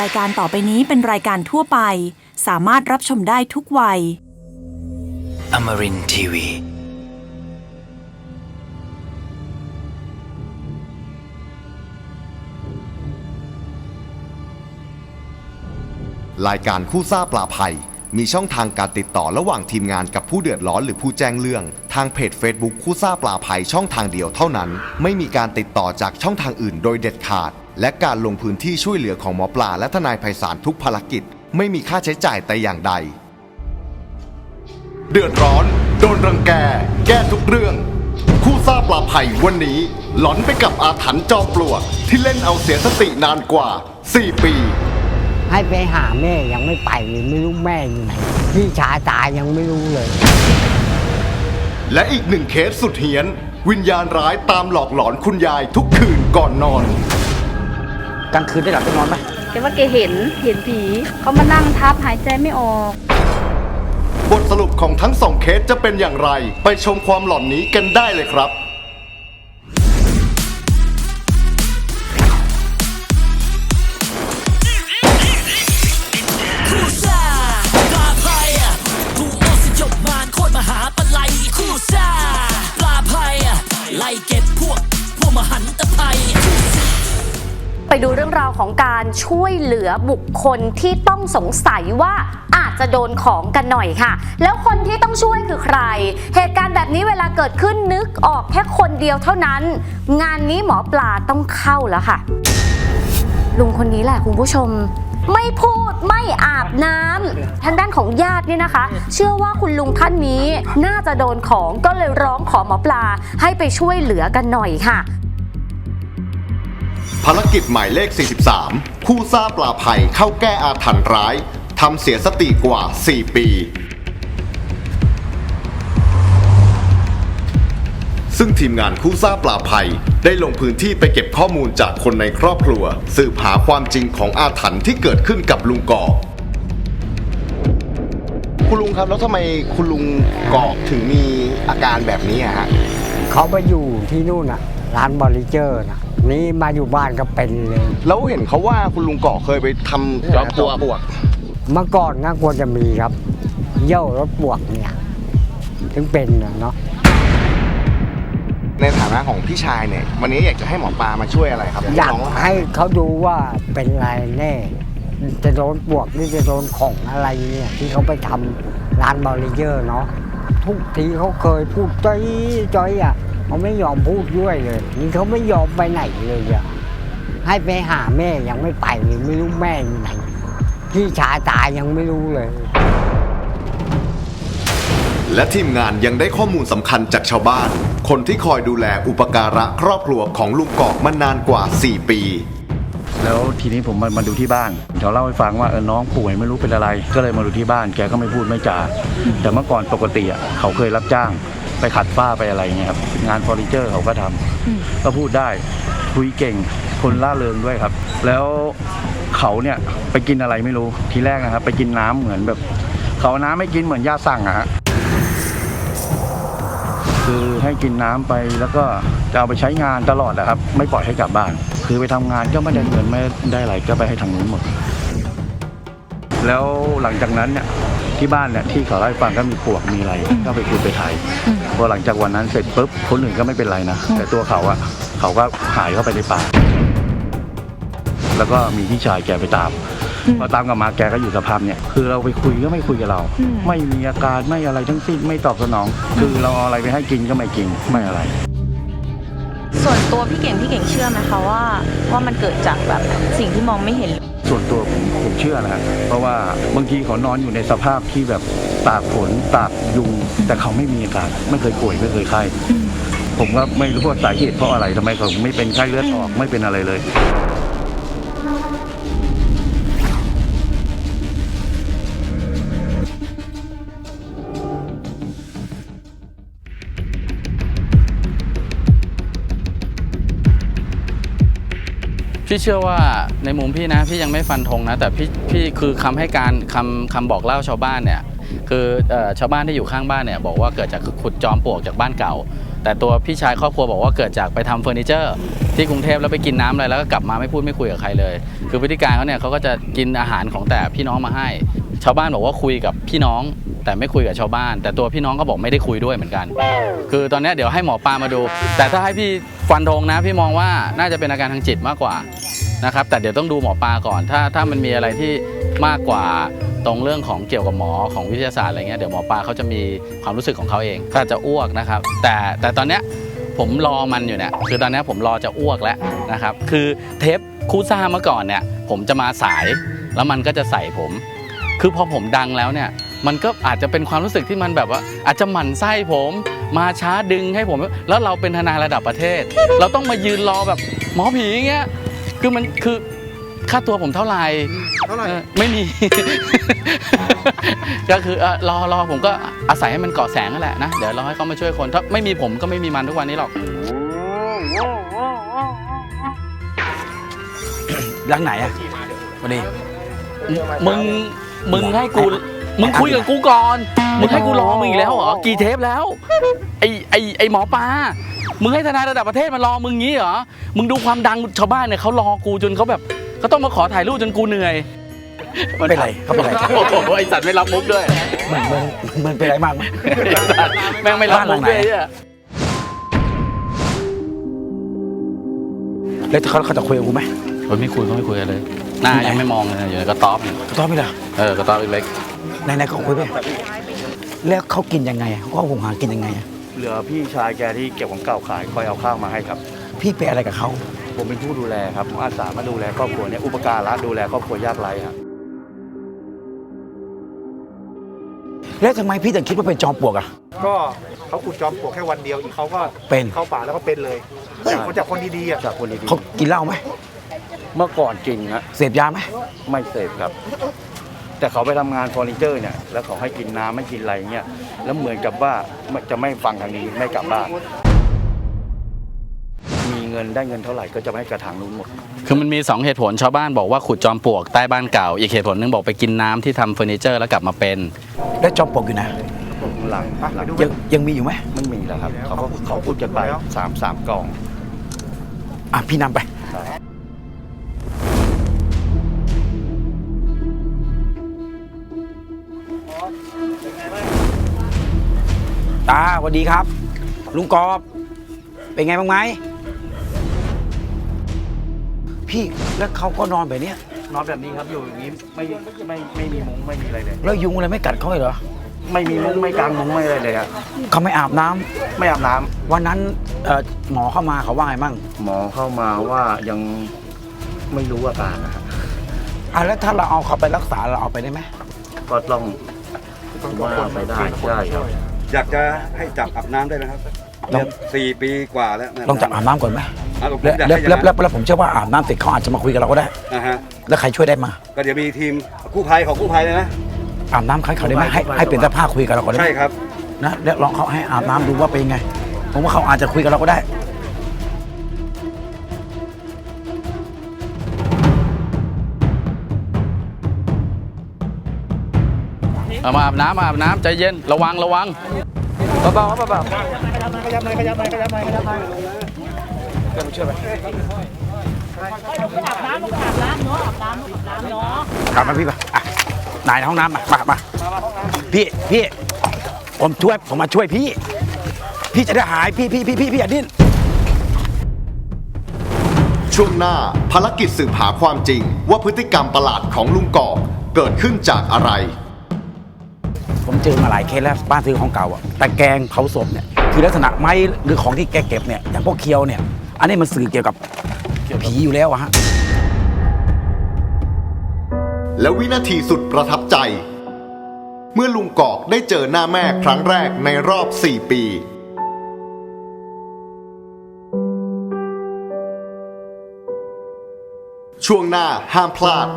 รายการต่อไปนี้เป็นรายการทั่วไป สามารถรับชมได้ทุกวัย Amarin Tiwi. รายการคู่ซ่าปลาภัย มีช่องทางการติดต่อระหว่างทีมงานกับผู้เดือดร้อนหรือผู้แจ้งเรื่อง ทางเพจ Facebook คู่ซ่าปลาภัยช่องทางเดียวเท่านั้น ไม่มีการติดต่อจากช่องทางอื่นโดยเด็ดขาด และการลงพื้นที่ช่วยเหลือของหมอปลาและทนายไพศาลทุกภารกิจ ไม่มีค่าใช้จ่ายแต่อย่างใด เดือดร้อน โดนรังแก แก้ทุกเรื่อง คู่ซ่าปลาภัยวันนี้ หลอนไปกับอาถรรพ์จอมปลวก ที่เล่นเอาเสียสตินานกว่า 4 ปี ให้ไปหาแม่ยังไม่ไปเลยไม่รู้แม่อยู่ไหนพี่ชายตายยังไม่รู้เลย และอีกหนึ่งเคสสุดเฮี้ยน วิญญาณร้ายตามหลอกหลอนคุณยายทุกคืนก่อนนอน กลางคืนได้หลับได้นอนไหมแกว่าแกเห็นเห็นผีเขามานั่งทับหายใจไม่ออก บทสรุปของทั้งสองเคสจะเป็นอย่างไร ไปชมความหลอนนี้กันได้เลยครับ ของการช่วยเหลือบุคคลที่ต้องสงสัยว่าอาจจะโดนของกันหน่อยค่ะ แล้วคนที่ต้องช่วยคือใคร เหตุการณ์แบบนี้เวลาเกิดขึ้นนึกออกแค่คนเดียวเท่านั้น งานนี้หมอปลาต้องเข้าแล้วค่ะ ลุงคนนี้แหละคุณผู้ชมไม่พูดไม่อาบน้ำทางด้านของญาติเนี่ยนะคะ เชื่อว่าคุณลุงท่านนี้น่าจะโดนของก็เลยร้องขอหมอปลาให้ไปช่วยเหลือกันหน่อยค่ะ ภารกิจหมายเลข 43 คู่ซ่าปลาภัยเข้าแก้อาถรรพ์ร้าย ทำเสียสติกว่า 4 ปี ซึ่งทีมงานคู่ซ่าปลาภัย ได้ลงพื้นที่ไปเก็บข้อมูลจากคนในครอบครัว สืบหาความจริงของอาถรรพ์ที่เกิดขึ้นกับลุงกอกคุณลุงครับ แล้วทำไมคุณลุงกอกถึงมีอาการแบบนี้ฮะเขาไปอยู่ที่นู่นน่ะร้านบริเจอร์น่ะ นี่มาอยู่บ้านก็เป็นเลย แล้วเห็นเขาว่าคุณลุงกอกเคยไปทำจอมปลวกบวก เมื่อก่อนก็ควรจะมีครับเยี่ยวรถบวกเนี่ย ถึงเป็นน่ะเนาะในฐานะของพี่ชายเนี่ย วันนี้อยากจะให้หมอปลามาช่วยอะไรครับอยากน้งให้เขาดูว่าเป็นอะไรแน่ จะโดนบวกหรือจะโดนของอะไรเนี่ย ที่เขาไปทำร้านบริเจอร์เนาะทุกทีเขาเคยพูดจ้อยจ้อยอะ เขาไม่ยอมพูดด้วยเลยนี่เขาไม่ยอมไปไหนเลยอะให้ไปหาแม่ยังไม่ไปเลยไม่รู้แม่อยู่ไหนพี่ชายตายยังไม่รู้เลย และทีมงานยังได้ข้อมูลสำคัญจากชาวบ้าน คนที่คอยดูแลอุปการะครอบครัวของลุงกอกมานานกว่า 4 ปีแล้วทีนี้ผมมามาดูที่บ้านเขาเล่าให้ฟังว่าเออน้องป่วยไม่รู้เป็นอะไร ก็เลยมาดูที่บ้านแกก็ไม่พูดไม่จาแต่เมื่อก่อนปกติอะเขาเคยรับจ้าง ไปขัดฝ้าไปอะไรเงี้ยครับงานเฟอร์นิเจอร์เขาก็ทำก็พูดได้คุยเก่งคนล่าเริงด้วยครับ แล้วเขาเนี่ยไปกินอะไรไม่รู้ทีแรกนะครับ ไปกินน้ำเหมือนแบบ เขาเอาน้ำไม่กินเหมือนยาสั่งอะฮะคือให้กินน้ำไปแล้วก็จะเอาไปใช้งานตลอดนะครับ ไม่ปล่อยให้กลับบ้าน คือไปทำงานก็ไม่ได้เงินไม่ได้อะไรก็ไปให้ทางนู้นหมด แล้วหลังจากนั้นเนี่ย ที่บ้านเนี่ยที่เขาเล่าให้ฟังก็มีปลวกมีอะไรก็ไปคุยไปถ่ายพอหลังจากวันนั้นเสร็จปุ๊บคนอื่นก็ไม่เป็นไรนะแต่ตัวเขาอะเขาก็หายเข้าไปในป่าแล้วก็มีพี่ชายแกไปตามพอตามกลับมาแกก็อยู่สภาพเนี่ยคือเราไปคุยก็ไม่คุยกับเรา ไม่มีอาการไม่อะไรทั้งสิ้นไม่ตอบสนอง คือเราเอาอะไรไปให้กินก็ไม่กินไม่อะไร ส่วนตัวพี่เก่งพี่เก่งเชื่อไหมคะว่า ว่ามันเกิดจากแบบสิ่งที่มองไม่เห็น ส่วนตัวผมผมเชื่อนะเพราะว่าบางทีเขานอนอยู่ในสภาพที่แบบตากฝนตากยุงแต่เขาไม่มีอาการไม่เคยป่วยไม่เคยไข้ผมก็ไม่รู้ว่าสาเหตุเพราะอะไรทำไมเขาไม่เป็นไข้เลือดออกไม่เป็นอะไรเลย พี่เชื่อว่าในมุมพี่นะพี่ยังไม่ฟันธงนะแต่พี่พี่คือคำให้การคำคำบอกเล่าชาวบ้านเนี่ยคือชาวบ้านที่อยู่ข้างบ้านเนี่ยบอกว่าเกิดจากขุดจอมปลวกจากบ้านเก่า แต่ตัวพี่ชายครอบครัวบอกว่าเกิดจากไปทำเฟอร์นิเจอร์ ที่กรุงเทพแล้วไปกินน้ำอะไรแล้วก็กลับมาไม่พูดไม่คุยกับใครเลย คือพฤติการเขาเนี่ยเขาก็จะกินอาหารของแต่พี่น้องมาให้ ชาวบ้านบอกว่าคุยกับพี่น้องแต่ไม่คุยกับชาวบ้าน แต่ตัวพี่น้องก็บอกไม่ได้คุยด้วยเหมือนกัน คือตอนนี้เดี๋ยวให้หมอปลามาดู แต่ถ้าให้พี่ฟันธงนะ พี่มองว่าน่าจะเป็นอาการทางจิตมากกว่า นะครับ แต่เดี๋ยวต้องดูหมอปลาก่อน ถ้าถ้ามันมีอะไรที่มากกว่าตรงเรื่องของเกี่ยวกับหมอของวิทยาศาสตร์อะไรเงี้ยเดี๋ยวหมอปลาเขาจะมีความรู้สึกของเขาเองก็อาจจะอ้วกนะครับ แต่แต่ตอนเนี้ยผมรอมันอยู่เนี่ยคือตอนเนี้ยผมรอจะอ้วกแล้วนะครับ คือเทปคูซ่าเมื่อก่อนเนี่ยผมจะมาสายแล้วมันก็จะใส่ผม คือพอผมดังแล้วเนี่ยมันก็อาจจะเป็นความรู้สึกที่มันแบบว่า อาจจะหมั่นไส้ผมมาช้าดึงให้ผม แล้วเราเป็นทนายระดับประเทศ เราต้องมายืนรอแบบหมอผีเงี้ย คือมันคือค่าตัวผมเท่าไหร่เท่าไหร่ออไม่มี ก็คือเออรอรอผมก็อาศัยให้มันเกาะแสงนั่นแหละนะ เดี๋ยวรอให้เขามาช่วยคนถ้าไม่มีผมก็ไม่มีมันทุกวันนี้หรอกหลังไหนอะวันนี้ มึงมึงให้กู มึงคุยกับกูก่อน มึงให้กูรอมึงอีกแล้วเหรอ กี่เทปแล้ว ไอไอไอหมอปลา มึงให้ทนายระดับประเทศมารอมึงงี้เหรอ มึงดูความดังชาวบ้านเนี่ยเขารอกูจนเขาแบบเขาต้องมาขอถ่ายรูปจนกูเหนื่อยเป็นไรเขาเป็นไรโอ้โหไอสัตว์ไม่รับมุกด้วยมึงมึงมึงเป็นไรมากมั้ยไอ้สัตว์แม่งไม่รับมุกด้วยเนี่ยแล้วเขาเขาจะคุยกับกูไหมเฮ้ยไม่คุยก็ไม่คุยกันเลย หน้ายังไม่มองเลยอยู่ในกระต๊อบเนี่ยตอบไม่ได้เออกระต๊อบเล็ก ไหนๆเขาคุยไปแล้วเขากินยังไงอะเขาหุงหากินยังไงอะเหลือพี่ชายแกที่เก็บของเก่าขายคอยเอาข้าวมาให้ครับ พี่ไปอะไรกับเขาผมเป็นผู้ดูแลครับอาสามาดูแลครอบครัวเนี่ยอุปการะดูแลครอบครัวยากไร้ครับแล้วทำไมพี่ถึงคิดว่าเป็นจอมปลวกอะก็เขาขุดจอมปลวกแค่วันเดียวอีกเขาก็เป็นเข้าป่าแล้วก็เป็นเลยจากคนจากคนดีๆอะจากคนดีเขากินเหล้าไหมๆเมื่อก่อนกินฮะเสพยาไหมไม่เสพครับ แต่เขาไปทำงานเฟอร์นิเจอร์เนี่ยแล้วเขาให้กินน้ำไม่กินอะไรเงี้ยแล้วเหมือนกับว่าจะไม่ฟังทางนี้ไม่กลับบ้านมีเงินได้เงินเท่าไหร่ก็จะไม่ให้กระถางนู้นหมดๆคือมันมี 2 เหตุผลชาวบ้านบอกว่าขุดจอมปลวกใต้บ้านเก่า อีกเหตุผลหนึงบอกไปกินน้ำที่ทำเฟอร์นิเจอร์แล้วกลับมาเป็นแล้วจอมปลวกอยู่ไหนหลังหลังยังยังมีอยู่ไหมไม่มีแล้วครับ เขาก็เขาพูดกันไปสามสามกล่อง อะพี่นำไป ตาสวัสดีครับ ลุงกอบ เป็นไงบ้างไหมพี่แล้วเขาก็นอนแบบเนี้ยนอนแบบนี้ครับอยู่อย่างนี้ไม่ไม่ไม่มีมุ้งไม่มีอะไรเลยแล้วยุงอะไรไม่กัดเขาเลยเหรอไม่มีมุ้งไม่กางมุ้งไม่อะไรเลยอะเขาไม่อาบน้ำไม่อาบน้ำวันนั้นเอ่อหมอเข้ามาเขาว่าไงมั่งหมอเข้ามาว่ายังไม่รู้อาการนะฮะอะแล้วถ้าเราเอาเขาไปรักษาเราเอาไปได้ไหมก็ต้องว่าไปได้ใช่ครับ อยากจะให้จับอาบน้ำได้ไหมครับเนี่ยสี่ปีกว่าแล้วนะลองจับอาบน้ำก่อนไหมอะผมแล้วอยากแล้วให้แล้วอย่างแล้นั้วนแล้วผมเชื่อว่าอาบน้ำเสร็จเขาอาจจะมาคุยกับเราก็ได้ นะฮะแล้วใครช่วยได้มา ก็เดี๋ยวมีทีมกู้ภัยของกู้ภัยเลยนะ อาบน้ำใครเขาได้ไหมให้ให้เป็นสภาพคุยกับเราก่อนได้ไหมใช่ครับ นะแล้วลองเขาให้อาบน้ำดูว่าเป็นยังไงผมว่าเขาอาจจะคุยกับเราก็ได้ เอามาอาบน้ำมาอาบน้ำใจเย็นระวังระวังเบาๆเบาขยับหน่อยขยับหน่อยขยับหน่อยขยับหน่อยๆเพื่อนช่วยไปกลับมาพี่ปะอะนายในห้องน้ำมามามาพี่พี่ผมช่วยผมมาช่วยพี่ พี่จะได้หายพี่พี่พี่พี่พี่อย่าดิ้นช่วงหน้าภารกิจสืบหาความจริง ว่าพฤติกรรมประหลาดของลุงกอกเกิดขึ้นจากอะไร เจอมาหลายเคสแล้วบ้านซื้อของเก่าอะแต่แกงเผาศพเนี่ยคือลักษณะไม้หรือของที่แกเก็บเนี่ยอย่างพวกเคียวเนี่ย อันนี้มันสื่อเกี่ยวกับผีอยู่แล้วอะฮะและวินาทีสุดประทับใจ เมื่อลุงกอกได้เจอหน้าแม่ครั้งแรกในรอบ 4 ปี ช่วงหน้าห้ามพลาด